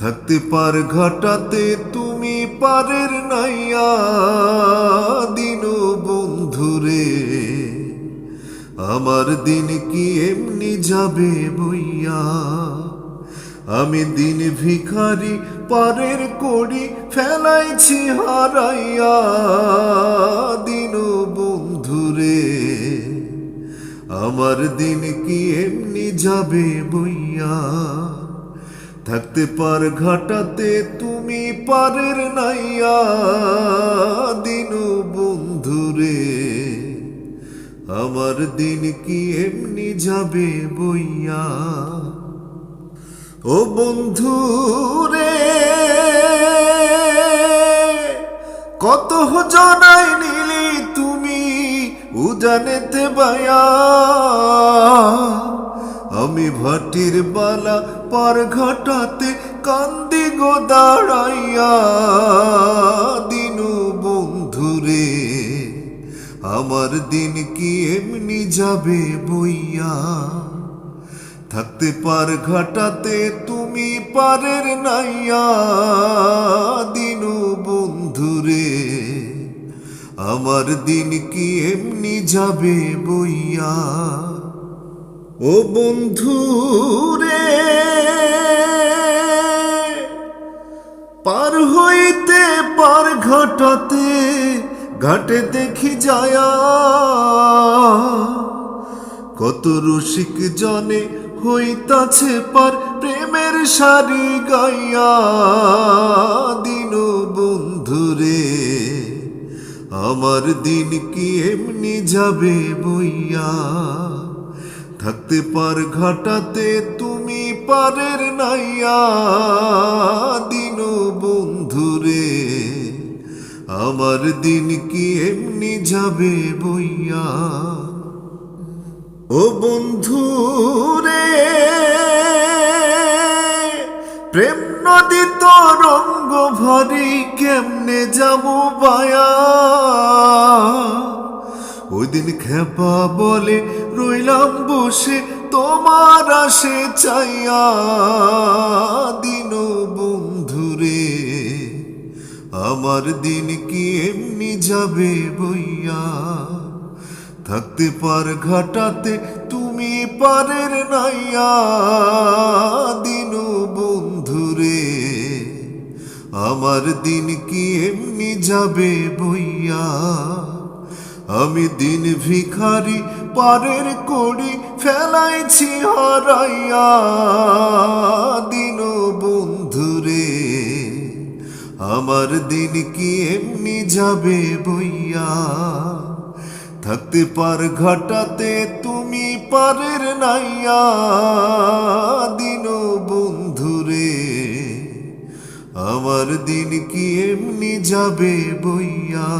থাকতে পার ঘটাতে তুমি পারের নাইয়া, দিন বন্ধুরে আমার দিন কি এমনি যাবে বইয়া? আমি দিন ভিখারি, পারের করি ফেলাইছি হারাইয়া, দিন বন্ধুরে আমার দিন কি এমনি যাবে বইয়া? থাকতে পার ঘাটাতে তুমি পারের নাইয়া, দিন বন্ধুরে। আমার দিন কি এমনি যাবে বইয়া? ও বন্ধু রে কত জনাই নিলি তুমি উজানেতে বায়া আমি ভাটির বালা পার ঘটাতে কান্দি গো দাঁড়াইয়া। দিনু বন্ধুরে আমার দিন কি এমনি যাবে বইয়া? থাকতে পার ঘাটাতে তুমি পারের নাইয়া। দিনু বন্ধুরে আমার দিন কি এমনি যাবে বইয়া? ও বন্ধু রে পার হইতে পার ঘটাতে, ঘাটে দেখি যায়া। কত রসিক জনে হইতাছে পার প্রেমের সারি গাইয়া। দিন বন্ধুরে, আমার দিন কি এমনি যাবে বইয়া? থাকতে পার ঘাটাতে তুমি পারের নাইয়া, দিন বন্ধুরে, আমার দিন কি এমনি যাবে বইয়া? ও বন্ধু রে প্রেম নদী তো রঙ্গ ভরি কেমনে যাব বায়া? ওই দিন খেপা বলে রইলাম বসে, তোমার আসে চাইয়া দিন বন্ধুরে। আমার দিন কি এমনি যাবে বইয়া? থাকতে পার ঘাটাতে, তুমি পারের নাইয়া দিন বন্ধুরে। আমার দিন কি এমনি যাবে বইয়া? আমি দিন ভিখারি, পারের করি ফেলাইছি হারাইয়া। দিন বন্ধুরে, আমার দিন কি এমনি যাবে বইয়া? থাকতে পার ঘটাতে তুমি পারের নাইয়া। দিন বন্ধুরে, আমার দিন কি এমনি যাবে বইয়া?